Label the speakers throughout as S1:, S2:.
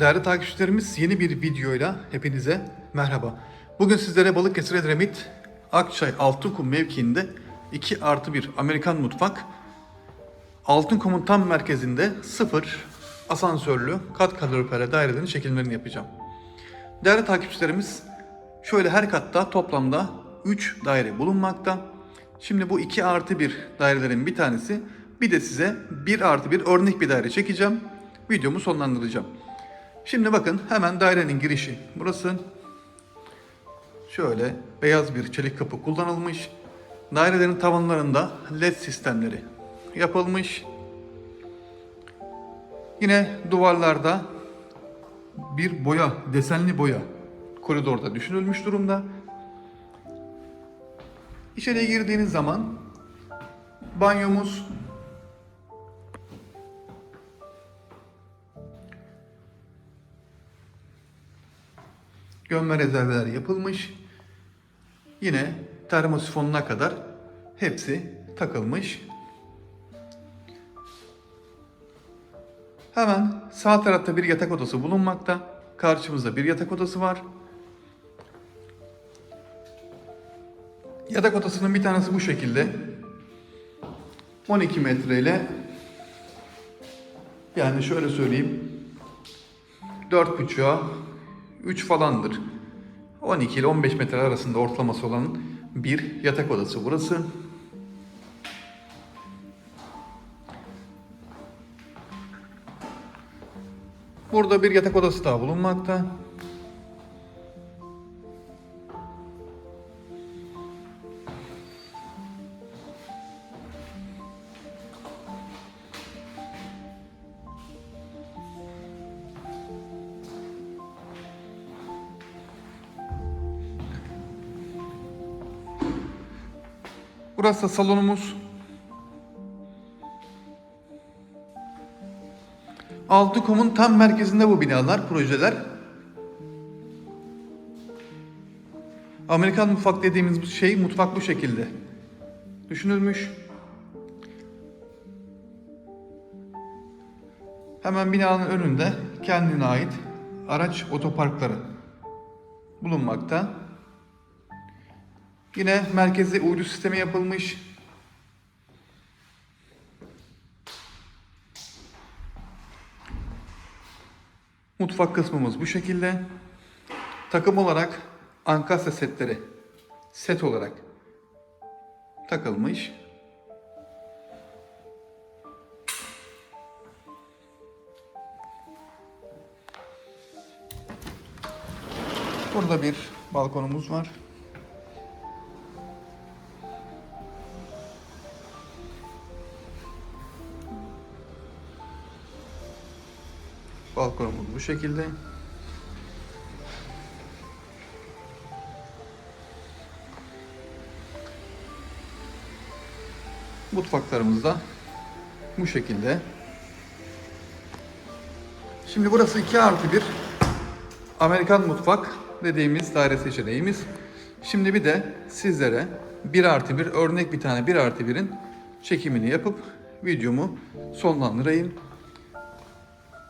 S1: Değerli takipçilerimiz yeni bir videoyla hepinize merhaba. Bugün sizlere Balıkesir Edremit Akçay Altınkum mevkiinde 2 artı 1 Amerikan mutfak Altınkum'un tam merkezinde sıfır asansörlü kat kalorifere dairelerin çekimlerini yapacağım. Değerli takipçilerimiz şöyle her katta toplamda 3 daire bulunmakta. Şimdi bu 2 artı 1 dairelerin bir tanesi bir de size 1 artı 1 örnek bir daire çekeceğim. Videomu sonlandıracağım. Şimdi bakın hemen dairenin girişi. Burası şöyle beyaz bir çelik kapı kullanılmış. Dairelerin tavanlarında led sistemleri yapılmış. Yine duvarlarda bir boya, desenli boya koridorda düşünülmüş durumda. İçeriye girdiğiniz zaman banyomuz gömme rezerveler yapılmış. Yine termosifonuna kadar hepsi takılmış. Hemen sağ tarafta bir yatak odası bulunmakta. Karşımızda bir yatak odası var. Yatak odasının bir tanesi bu şekilde. 12 metre ile yani şöyle söyleyeyim 4.5'a 3 falandır. 12 ile 15 metre arasında ortalaması olan bir yatak odası burası. Burada bir yatak odası daha bulunmakta. Burası da salonumuz. Altıkom'un tam merkezinde bu binalar, projeler. Amerikan mutfak dediğimiz bu şey, mutfak bu şekilde düşünülmüş. Hemen binanın önünde kendine ait araç otoparkları bulunmakta. Yine merkeze uydu sistemi yapılmış. Mutfak kısmımız bu şekilde. Takım olarak ankastre setleri set olarak takılmış. Burada bir balkonumuz var. Balkonumuz bu şekilde. Mutfaklarımız da bu şekilde. Şimdi burası 2 artı 1 Amerikan mutfak dediğimiz daire seçeneğimiz. Şimdi bir de sizlere 1 artı 1 örnek bir tane 1 artı 1'in çekimini yapıp videomu sonlandırayım.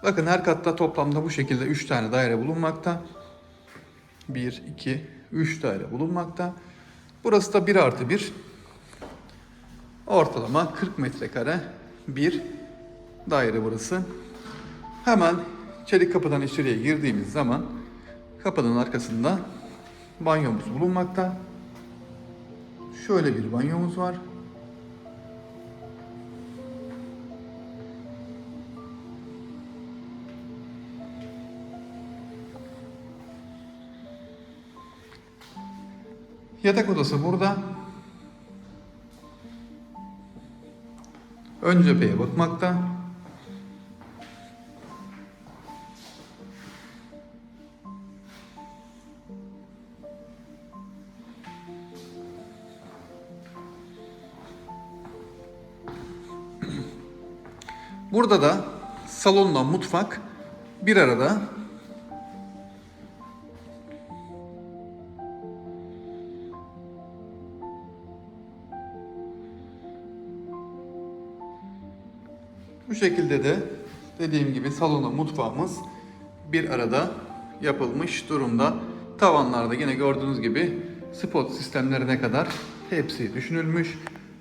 S1: Bakın her katta toplamda bu şekilde 3 tane daire bulunmakta. 1, 2, 3 daire bulunmakta. Burası da 1 artı 1. Ortalama 40 metrekare bir daire burası. Hemen çelik kapıdan içeriye girdiğimiz zaman kapının arkasında banyomuz bulunmakta. Şöyle bir banyomuz var. Yatak odası burada. Ön cepheye bakmakta. Burada da salonla mutfak bir arada Bu şekilde de dediğim gibi salonu mutfağımız bir arada yapılmış durumda. Tavanlarda yine gördüğünüz gibi spot sistemlerine kadar hepsi düşünülmüş.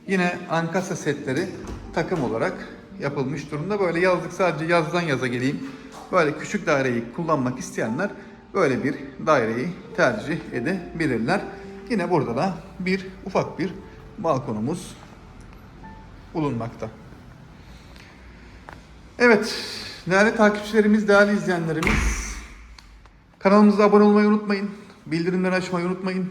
S1: Yine ankasa setleri takım olarak yapılmış durumda. Böyle yazlık sadece yazdan yaza geleyim. Böyle küçük daireyi kullanmak isteyenler böyle bir daireyi tercih edebilirler. Yine burada da bir ufak bir balkonumuz bulunmakta. Evet, değerli takipçilerimiz, değerli izleyenlerimiz, kanalımıza abone olmayı unutmayın, bildirimleri açmayı unutmayın.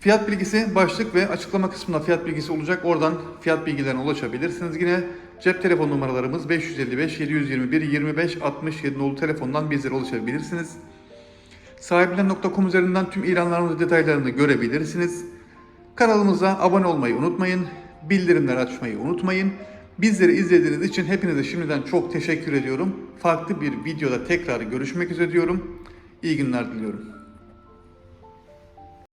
S1: Fiyat bilgisi başlık ve açıklama kısmında fiyat bilgisi olacak. Oradan fiyat bilgilerine ulaşabilirsiniz. Yine cep telefon numaralarımız 555 721 25 67 nolu telefondan bizlere ulaşabilirsiniz. Sahiplen.com üzerinden tüm ilanlarımızın detaylarını görebilirsiniz. Kanalımıza abone olmayı unutmayın. Bildirimleri açmayı unutmayın. Bizleri izlediğiniz için hepinize şimdiden çok teşekkür ediyorum. Farklı bir videoda tekrar görüşmek üzere diyorum. İyi günler diliyorum.